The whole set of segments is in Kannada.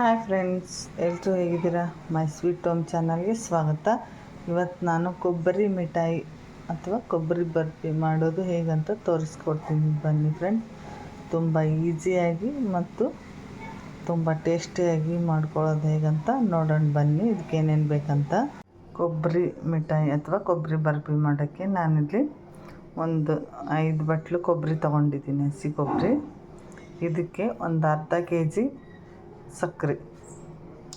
ಹಾಯ್ ಫ್ರೆಂಡ್ಸ್ ಎಲ್ಲರೂ ಹೇಗಿದ್ದೀರಾ? ಮೈ ಸ್ವೀಟ್ ಹೋಮ್ ಚಾನಲ್ಗೆ ಸ್ವಾಗತ. ಇವತ್ತು ನಾನು ಕೊಬ್ಬರಿ ಮಿಠಾಯಿ ಅಥವಾ ಕೊಬ್ಬರಿ ಬರ್ಫಿ ಮಾಡೋದು ಹೇಗಂತ ತೋರಿಸ್ಕೊಡ್ತೀನಿ. ಬನ್ನಿ ಫ್ರೆಂಡ್ ತುಂಬ ಈಸಿಯಾಗಿ ಮತ್ತು ತುಂಬ ಟೇಸ್ಟಿಯಾಗಿ ಮಾಡ್ಕೊಳ್ಳೋದು ಹೇಗಂತ ನೋಡೋಣ. ಬನ್ನಿ ಇದಕ್ಕೆ ಏನೇನು ಬೇಕಂತ. ಕೊಬ್ಬರಿ ಮಿಠಾಯಿ ಅಥವಾ ಕೊಬ್ಬರಿ ಬರ್ಫಿ ಮಾಡೋಕ್ಕೆ ನಾನಿಲ್ಲಿ ಒಂದು ಐದು ಬಟ್ಲು ಕೊಬ್ಬರಿ ತೊಗೊಂಡಿದ್ದೀನಿ, ಹಸಿ ಕೊಬ್ಬರಿ. ಇದಕ್ಕೆ ಒಂದು ಅರ್ಧ ಕೆ ಜಿ ಸಕ್ಕರೆ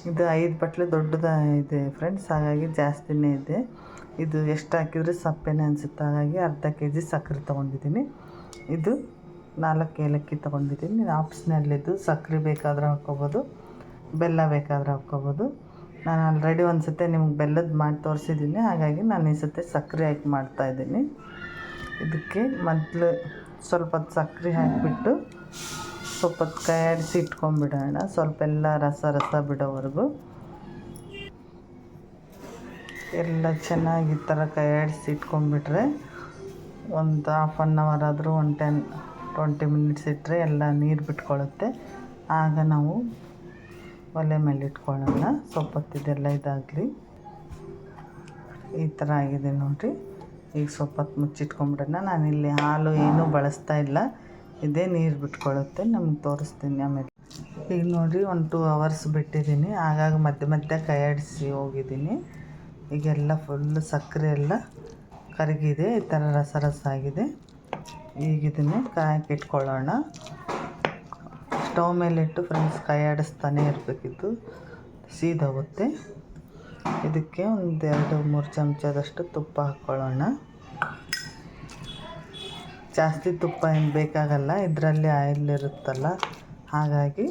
ಇದು ಐದು ಬಟ್ಲು ದೊಡ್ಡದ ಇದೆ ಫ್ರೆಂಡ್ಸ್ ಹಾಗಾಗಿ ಜಾಸ್ತಿನೇ ಇದೆ. ಇದು ಎಷ್ಟು ಹಾಕಿದರೆ ಸಪ್ಪೆನೇ ಅನಿಸುತ್ತೆ, ಹಾಗಾಗಿ ಅರ್ಧ ಕೆ ಜಿ ಸಕ್ಕರೆ ತೊಗೊಂಡಿದ್ದೀನಿ. ಇದು ನಾಲ್ಕು ಏಲಕ್ಕಿ ತೊಗೊಂಡಿದ್ದೀನಿ. ಆಪ್ಷನಲ್ಲಿದ್ದು ಸಕ್ಕರೆ ಬೇಕಾದ್ರೆ ಹಾಕ್ಕೋಬೋದು, ಬೆಲ್ಲ ಬೇಕಾದರೂ ಹಾಕ್ಕೋಬೋದು. ನಾನು ಆಲ್ರೆಡಿ ಒಂದು ಸತಿ ನಿಮ್ಗೆ ಬೆಲ್ಲದ ಮಾಡಿ ತೋರಿಸಿದ್ದೀನಿ, ಹಾಗಾಗಿ ನಾನು ಈ ಸತಿ ಸಕ್ಕರೆ ಹಾಕಿ ಮಾಡ್ತಾಯಿದ್ದೀನಿ ಇದಕ್ಕೆ ಮೊದಲು ಸ್ವಲ್ಪ ಸಕ್ಕರೆ ಹಾಕಿಬಿಟ್ಟು ಕಾಯಿಸಿ ಕೈಯಾಡಿಸಿ ಇಟ್ಕೊಂಡ್ಬಿಡೋಣ ಸ್ವಲ್ಪ ಎಲ್ಲ ರಸ ರಸ ಬಿಡೋವರೆಗೂ. ಎಲ್ಲ ಚೆನ್ನಾಗಿ ಈ ಥರ ಕೈಯಾಡಿಸಿ ಇಟ್ಕೊಂಡ್ಬಿಟ್ರೆ ಒಂದು ಹಾಫ್ ಆನ್ ಅವರ್ ಆದರೂ ಒಂದು ಟೆನ್ ಟ್ವೆಂಟಿ ಮಿನಿಟ್ಸ್ ಇಟ್ಟರೆ ಎಲ್ಲ ನೀರು ಬಿಟ್ಕೊಳ್ಳುತ್ತೆ ಆಗ ನಾವು ಒಲೆ ಮೇಲೆ ಇಟ್ಕೊಳ್ಳೋಣ. ಸೊಪ್ಪತ್ತಿದೆಲ್ಲ ಇದಾಗಲಿ. ಈ ಥರ ಆಗಿದೆ ನೋಡಿರಿ. ಈಗ ಸೊಪ್ಪತ್ತು ಮುಚ್ಚಿಟ್ಕೊಂಡ್ಬಿಡೋಣ ನಾನಿಲ್ಲಿ ಹಾಲು ಏನೂ ಬಳಸ್ತಾ ಇಲ್ಲ. ಇದೇ ನೀರು ಬಿಟ್ಕೊಳ್ಳುತ್ತೆ ನಮ್ಗೆ ತೋರಿಸ್ತೀನಿ ಆಮೇಲೆ. ಈಗ ನೋಡಿ ಒಂದು ಟೂ ಅವರ್ಸ್ ಬಿಟ್ಟಿದ್ದೀನಿ ಆಗಾಗ ಮಧ್ಯೆ ಮಧ್ಯೆ ಕೈಯಾಡಿಸಿ ಹೋಗಿದ್ದೀನಿ ಈಗೆಲ್ಲ ಫುಲ್ ಸಕ್ಕರೆ ಎಲ್ಲ ಕರಗಿದೆ, ಈ ಥರ ರಸ ರಸ ಆಗಿದೆ. ಈಗ ಇದನ್ನೇ ಕಾಯಕ್ಕೆ ಇಟ್ಕೊಳ್ಳೋಣ. ಸ್ಟವ್ ಮೇಲಿಟ್ಟು ಫ್ರೆಂಡ್ಸ್ ಕೈಯಾಡಿಸ್ತಾನೆ ಇರಬೇಕಿತ್ತು, ಸೀದೋಗುತ್ತೆ. ಇದಕ್ಕೆ ಒಂದು ಎರಡು ಮೂರು ಚಮಚದಷ್ಟು ತುಪ್ಪ ಹಾಕ್ಕೊಳ್ಳೋಣ. ಜಾಸ್ತಿ ತುಪ್ಪ ಏನು ಬೇಕಾಗಲ್ಲ, ಇದರಲ್ಲಿ ಆಯಿಲ್ ಇರುತ್ತಲ್ಲ, ಹಾಗಾಗಿ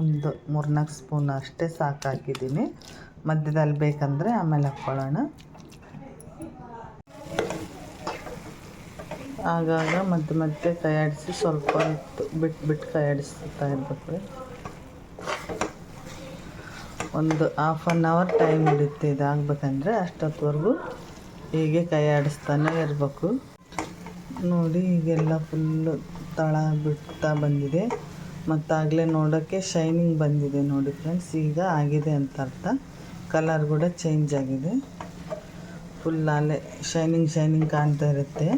ಒಂದು ಮೂರ್ನಾಲ್ಕು ಸ್ಪೂನ್ ಅಷ್ಟೇ ಸಾಕು ಹಾಕಿದ್ದೀನಿ ಮಧ್ಯದಲ್ಲಿ ಬೇಕಂದರೆ ಆಮೇಲೆ ಹಾಕ್ಕೊಳ್ಳೋಣ ಆಗಾಗ ಮಧ್ಯೆ ಮಧ್ಯೆ ಕೈಯಾಡಿಸಿ ಸ್ವಲ್ಪ ಹೊತ್ತು ಬಿಟ್ಟು ಬಿಟ್ಟು ಕೈಯಾಡಿಸ್ತಾ ಇರಬೇಕು. ಒಂದು ಹಾಫ್ ಆನ್ ಅವರ್ ಟೈಮ್ ಹಿಡಿಯುತ್ತೆ. ಇದಾಗಬೇಕಂದ್ರೆ ಅಷ್ಟೊತ್ತವರೆಗೂ ಹೀಗೆ ಕೈ ಆಡಿಸ್ತಾನೆ ಇರಬೇಕು. ನೋಡಿ, ಈಗೆಲ್ಲ ಫುಲ್ಲು ತಳ ಬಿಡ್ತಾ ಬಂದಿದೆ. ಮತ್ತು ಆಗಲೇ ನೋಡೋಕ್ಕೆ ಶೈನಿಂಗ್ ಬಂದಿದೆ ನೋಡಿ ಫ್ರೆಂಡ್ಸ್ ಈಗ ಆಗಿದೆ ಅಂತ ಅರ್ಥ. ಕಲರ್ ಕೂಡ ಚೇಂಜ್ ಆಗಿದೆ. ಫುಲ್ ಅಲ್ಲೇ ಶೈನಿಂಗ್ ಶೈನಿಂಗ್ ಕಾಣ್ತಾ ಇರುತ್ತೆ.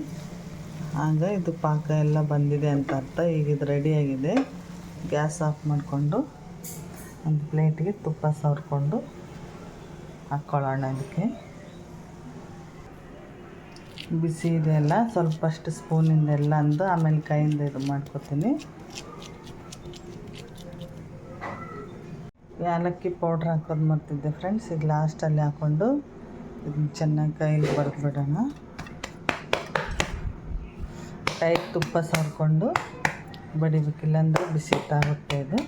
ಆಗ ಇದು ಪಾಕ ಎಲ್ಲ ಬಂದಿದೆ ಅಂತ ಅರ್ಥ. ಈಗ ಇದು ರೆಡಿಯಾಗಿದೆ ಗ್ಯಾಸ್ ಆಫ್ ಮಾಡಿಕೊಂಡು ಒಂದು ಪ್ಲೇಟಿಗೆ ತುಪ್ಪ ಸವರ್ಕೊಂಡು ಹಾಕ್ಕೊಳ್ಳೋಣ ಇದಕ್ಕೆ. ಬಿಸಿ ಇದೆಯಲ್ಲ ಸ್ವಲ್ಪಷ್ಟು ಸ್ಪೂನಿಂದ ಎಲ್ಲ ಅಂದು ಆಮೇಲೆ ಕೈಯಿಂದ ಇದು ಮಾಡ್ಕೊತೀನಿ. ಏಲಕ್ಕಿ ಪೌಡ್ರ್ ಹಾಕೋದು ಮರ್ತಿದ್ದೆ ಫ್ರೆಂಡ್ಸ್ ಈಗ ಲಾಸ್ಟಲ್ಲಿ ಹಾಕ್ಕೊಂಡು ಇದನ್ನ ಚೆನ್ನಾಗಿ ಕೈಯಲ್ಲಿ ಬರೆದ್ಬಿಡೋಣ. ಕೈಗೆ ತುಪ್ಪ ಸಾರ್ಕೊಂಡು ಬಡಿಬೇಕಿಲ್ಲ ಅಂದರೆ ಬಿಸಿ ತಾಗುತ್ತೆ ಇದು.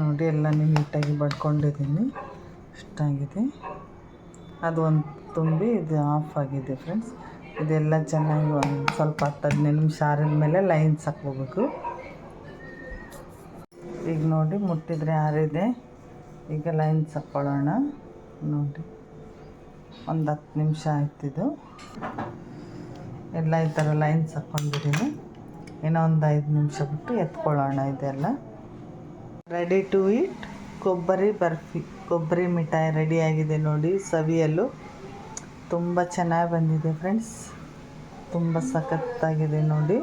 ನೋಡಿ, ಎಲ್ಲ ನೀಟಾಗಿ ಬಡ್ಕೊಂಡಿದ್ದೀನಿ ಇಷ್ಟಾಗಿದೆ. ಅದು ಒಂದು ತುಂಬಿ ಇದು ಆಫ್ ಆಗಿದೆ ಫ್ರೆಂಡ್ಸ್ ಇದೆಲ್ಲ ಚೆನ್ನಾಗಿ ಒಂದು ಸ್ವಲ್ಪ ಹತ್ತು ಹದಿನೈದು ನಿಮಿಷ ಆರಿದ ಮೇಲೆ ಲೈನ್ಸ್ ಹಾಕ್ಕೋಬೇಕು. ಈಗ ನೋಡಿ ಮುಟ್ಟಿದರೆ ಆರಿದೆ. ಈಗ ಲೈನ್ಸ್ ಹಾಕ್ಕೊಳ್ಳೋಣ ನೋಡಿ. ಒಂದು ಹತ್ತು ನಿಮಿಷ ಆಯ್ತಿದು ಎಲ್ಲ ಈ ಥರ ಲೈನ್ಸ್ ಹಾಕ್ಕೊಂಡಿದ್ದೀನಿ ಇನ್ನೂ ಒಂದು ಐದು ನಿಮಿಷ ಬಿಟ್ಟು ಎತ್ಕೊಳ್ಳೋಣ ಇದೆಲ್ಲ. ರೆಡಿ ಟು ಈಟ್ ಕೊಬ್ಬರಿ ಬರ್ಫಿ. ಕೊಬ್ಬರಿ ಮಿಠಾಯಿ ರೆಡಿಯಾಗಿದೆ ನೋಡಿ, ಸವಿಯಲು. ತುಂಬ ಚೆನ್ನಾಗಿ ಬಂದಿದೆ ಫ್ರೆಂಡ್ಸ್ ತುಂಬ ಸಖತ್ತಾಗಿದೆ ನೋಡಿ.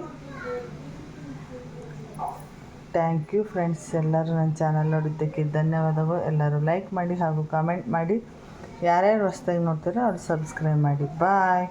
ಥ್ಯಾಂಕ್ ಯು ಫ್ರೆಂಡ್ಸ್ ಎಲ್ಲರೂ ನನ್ನ ಚಾನಲ್ ನೋಡಿದ್ದಕ್ಕೆ ಧನ್ಯವಾದಗಳು. ಎಲ್ಲರೂ ಲೈಕ್ ಮಾಡಿ ಹಾಗೂ ಕಾಮೆಂಟ್ ಮಾಡಿ. ಯಾರ್ಯಾರು ಹೊಸ್ದಾಗಿ ನೋಡ್ತೀರೋ ಅವ್ರು ಸಬ್ಸ್ಕ್ರೈಬ್ ಮಾಡಿ. ಬಾಯ್